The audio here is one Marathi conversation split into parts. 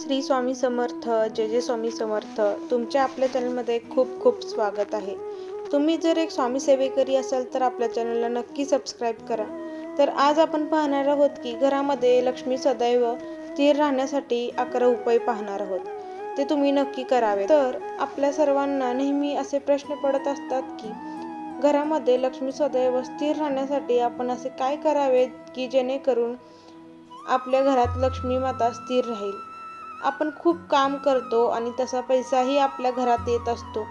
श्री स्वामी समर्थ जय जय स्वामी समर्थ. तुमच्या आपल्या चॅनलमध्ये खूप खूप स्वागत आहे. तुम्ही जर एक स्वामी सेवेकरी असाल तर आपल्या चॅनलला नक्की सबस्क्राईब करा. तर आज आपण पाहणार आहोत की घरामध्ये लक्ष्मी सदैव स्थिर राहण्यासाठी अकरा उपाय पाहणार आहोत. ते तुम्ही नक्की करावे. तर आपल्या सर्वांना नेहमी असे प्रश्न पडत असतात की घरामध्ये लक्ष्मी सदैव स्थिर राहण्यासाठी आपण असे काय करावे की जेणेकरून आपल्या घरात लक्ष्मी माता स्थिर राहील? आपण खूप काम करतो आणि तसा पैसाही आपल्या घरात येत असतो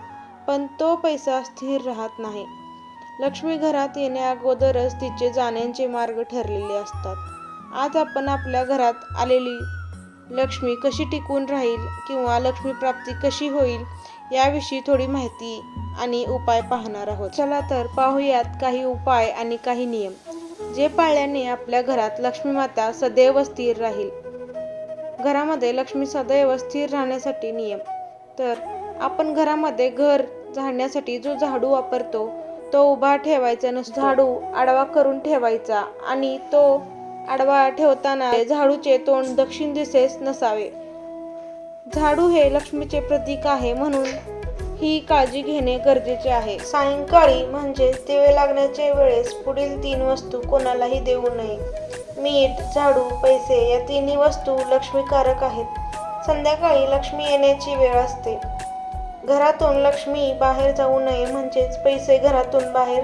पण तो पैसा स्थिर राहत नाही. लक्ष्मी घरात येण्या अगोदरच तिचे जाण्याचे मार्ग ठरलेले असतात. आज आपण आपल्या घरात आलेली लक्ष्मी कशी टिकून राहील किंवा लक्ष्मी प्राप्ती कशी होईल याविषयी थोडी माहिती आणि उपाय पाहणार आहोत. चला तर पाहूयात काही उपाय आणि काही नियम. जे पाळल्याने आपल्या घरात लक्ष्मी माता सदैव स्थिर राहील. घरामध्ये लक्ष्मी सदैव स्थिर राहण्यासाठी नियम. तर आपण घरामध्ये घर झाडण्यासाठी जो झाडू वापरतो तो उभा ठेवायचा नसतो. झाडू आडवा करून ठेवायचा आणि तो आडवा ठेवताना झाडूचे तोंड दक्षिण दिशेस नसावे. झाडू हे लक्ष्मीचे प्रतीक आहे म्हणून ही काळजी घेणे गरजेचे आहे. सायंकाळी म्हणजे दिवे लागण्याच्या वेळेस पुढील तीन वस्तू कोणालाही देऊ नये. मीठ झाडू पैसे या तिन्ही वस्तू लक्ष्मीकारक आहेत. संध्याकाळी लक्ष्मी येण्याची वेळ असते. घरातून लक्ष्मी बाहेर जाऊ नये म्हणजेच पैसे घरातून बाहेर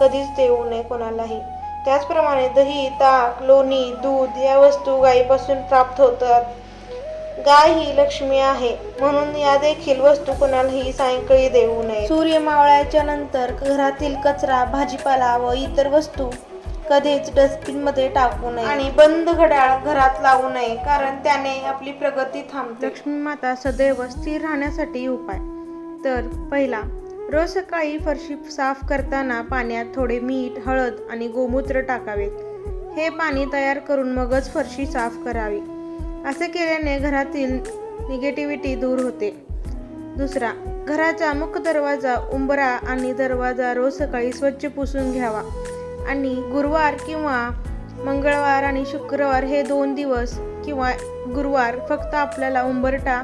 कधीच देऊ नये कोणालाही. त्याचप्रमाणे दही ताक लोणी दूध या वस्तू गायीपासून प्राप्त होतात. गाय ही लक्ष्मी आहे म्हणून या देखील वस्तू कोणालाही सायंकाळी देऊ नये. सूर्य मावळ्याच्या नंतर घरातील कचरा भाजीपाला व इतर वस्तू कधीच डस्टबिनमध्ये टाकू नये. आणि बंद घड्याळ घरात लावू नये कारण त्याने आपली प्रगती थांबते. लक्ष्मी माता सदैव स्थिर राहण्यासाठी उपाय. तर पहिला रोज सकाळी फरशी साफ करताना पाण्यात थोडे मीठ हळद आणि गोमूत्र टाकावेत. हे पाणी तयार करून मगच फरशी साफ करावी. असे केल्याने घरातील निगेटिव्हिटी दूर होते. दुसरा घराचा मुख्य दरवाजा उंबरा आणि दरवाजा रोज सकाळी स्वच्छ पुसून घ्यावा. आणि गुरुवार किंवा मंगळवार आणि शुक्रवार हे दोन दिवस किंवा गुरुवार फक्त आपल्याला उंबरटा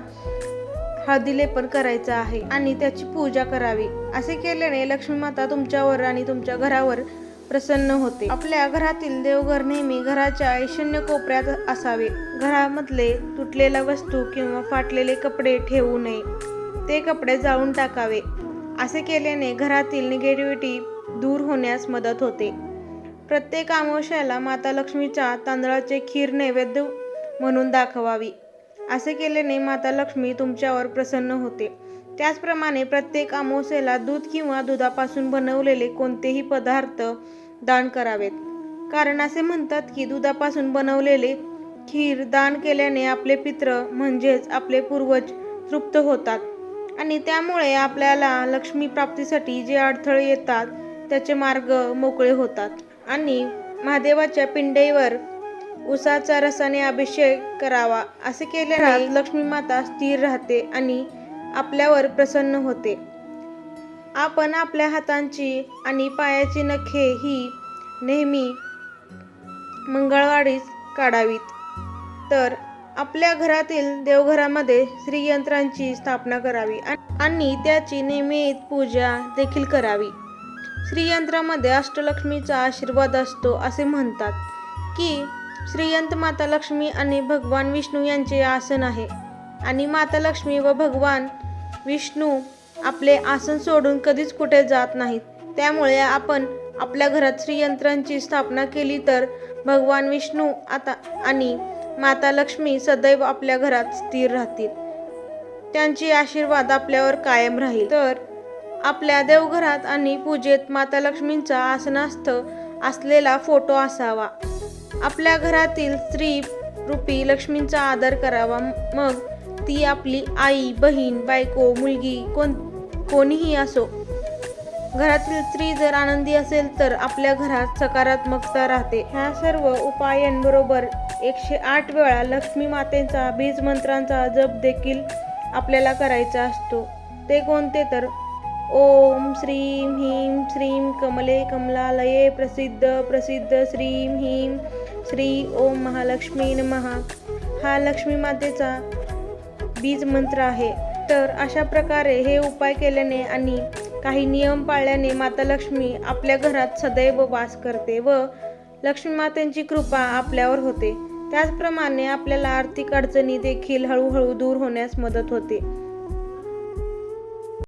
हळदीलेपन करायचा आहे आणि त्याची पूजा करावी. असे केल्याने लक्ष्मी माता तुमच्यावर आणि तुमच्या घरावर प्रसन्न होते. आपल्या घरातील देवघर नेहमी घराच्या ऐशन्य कोपऱ्यात असावे. घरामधले तुटलेल्या वस्तू किंवा फाटलेले कपडे ठेवू नये. ते कपडे जाळून टाकावे. असे केल्याने घरातील निगेटिव्हिटी दूर होण्यास मदत होते. प्रत्येक अमावस्याला माता लक्ष्मीच्या तांदळाचे खीर नैवेद्य म्हणून दाखवावी. असे केल्याने माता लक्ष्मी तुमच्यावर प्रसन्न होते. त्याचप्रमाणे प्रत्येक अमावस्येला दूध किंवा दुधापासून बनवलेले कोणतेही पदार्थ दान करावेत. कारण असे म्हणतात की दुधापासून बनवलेले खीर दान केल्याने आपले पित्र म्हणजेच आपले पूर्वज तृप्त होतात. आणि त्यामुळे आपल्याला लक्ष्मी प्राप्तीसाठी जे अडथळे येतात त्याचे मार्ग मोकळे होतात. आणि महादेवाच्या पिंडेवर उसाचा रसाने अभिषेक करावा असे केल्याने लक्ष्मी माता स्थिर राहते आणि आपल्यावर प्रसन्न होते. आपण आपल्या हातांची आणि पायाची नखे ही नेहमी मंगळवारीच काढावीत. तर आपल्या घरातील देवघरामध्ये श्रीयंत्रांची स्थापना करावी आणि त्याची नियमित पूजा देखील करावी. श्रीयंत्रामध्ये अष्टलक्ष्मीचा आशीर्वाद असतो असे म्हणतात की श्रीयंत माता लक्ष्मी आणि भगवान विष्णू यांचे आसन आहे. आणि माता लक्ष्मी व भगवान विष्णू आपले आसन सोडून कधीच कुठे जात नाहीत. त्यामुळे आपण आपल्या घरात श्रीयंत्रांची स्थापना केली तर भगवान विष्णू आता आणि माता लक्ष्मी सदैव आपल्या घरात स्थिर राहतील. त्यांची आशीर्वाद आपल्यावर कायम राहील. तर आपल्या देवघरात आणि पूजेत माता लक्ष्मींचा आसनास्थ असलेला फोटो असावा. आपल्या घरातील स्त्री रूपी लक्ष्मींचा आदर करावा. मग ती आपली आई बहीण बायको मुलगी कोण कोणीही असो. घरातील स्त्री जर आनंदी असेल तर आपल्या घरात सकारात्मकता राहते. ह्या सर्व उपायांबरोबर एकशे आठ वेळा लक्ष्मी मातेचा बीज मंत्रांचा जप देखील आपल्याला करायचा असतो. ते कोणते तर ओम श्रीं ह्रीं श्रीं कमले कमलालये प्रसिद्ध प्रसिद्ध श्रीं ह्रीं श्री ओम महालक्ष्मी नमहा हा लक्ष्मी मातेचा बीज मंत्र आहे. तर अशा प्रकारे हे उपाय केल्याने आणि काही नियम पाळल्याने माता लक्ष्मी आपल्या घरात सदैव वास करते व लक्ष्मी मातेची कृपा आपल्यावर होते. त्याचप्रमाणे आपल्याला आर्थिक अडचणी देखील हळूहळू दूर होण्यास मदत होते.